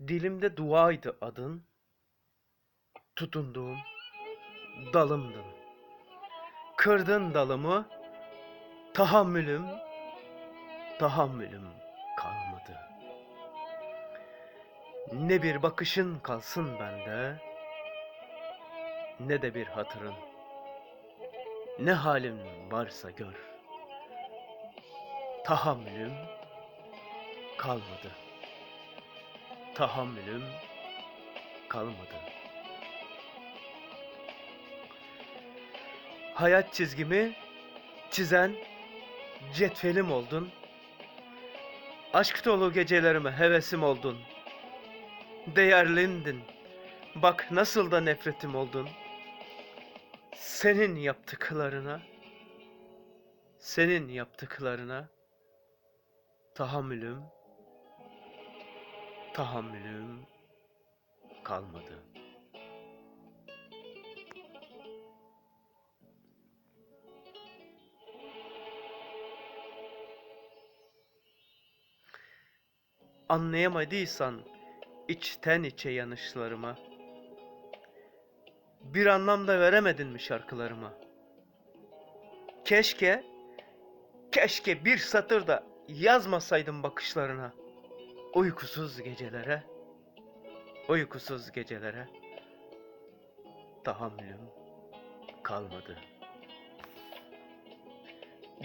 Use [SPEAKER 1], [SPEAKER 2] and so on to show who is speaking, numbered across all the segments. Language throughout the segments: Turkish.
[SPEAKER 1] Dilimde duaydı adın, tutunduğum dalımdın. Kırdın dalımı, tahammülüm, tahammülüm kalmadı. Ne bir bakışın kalsın bende, ne de bir hatırın. Ne halim varsa gör. Tahammülüm kalmadı. Tahammülüm kalmadı. Hayat çizgimi çizen cetvelim oldun. Aşk dolu gecelerime hevesim oldun. Değerlindin. Bak nasıl da nefretim oldun. Senin yaptıklarına, senin yaptıklarına tahammülüm, tahammülüm kalmadı. Anlayamadıysan içten içe yanışlarıma, bir anlam da veremedin mi şarkılarıma? Keşke, keşke bir satır da yazmasaydım bakışlarına. Uykusuz gecelere, uykusuz gecelere tahammülüm kalmadı.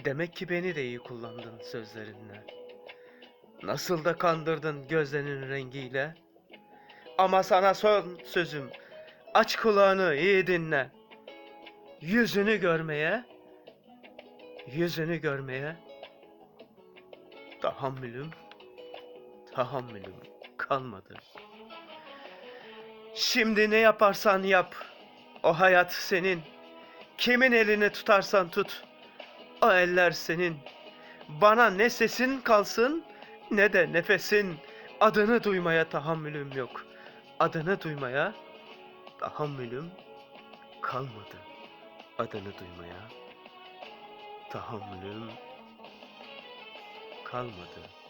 [SPEAKER 1] Demek ki beni de iyi kullandın sözlerinle. Nasıl da kandırdın gözlerinin rengiyle. Ama sana son sözüm. Aç kulağını iyi dinle. Yüzünü görmeye, yüzünü görmeye tahammülüm, tahammülüm kalmadı. Şimdi ne yaparsan yap, o hayat senin. Kimin elini tutarsan tut, o eller senin. Bana ne sesin kalsın, ne de nefesin. Adını duymaya tahammülüm yok. Adını duymaya tahammülüm kalmadı. Adını duymaya tahammülüm kalmadı.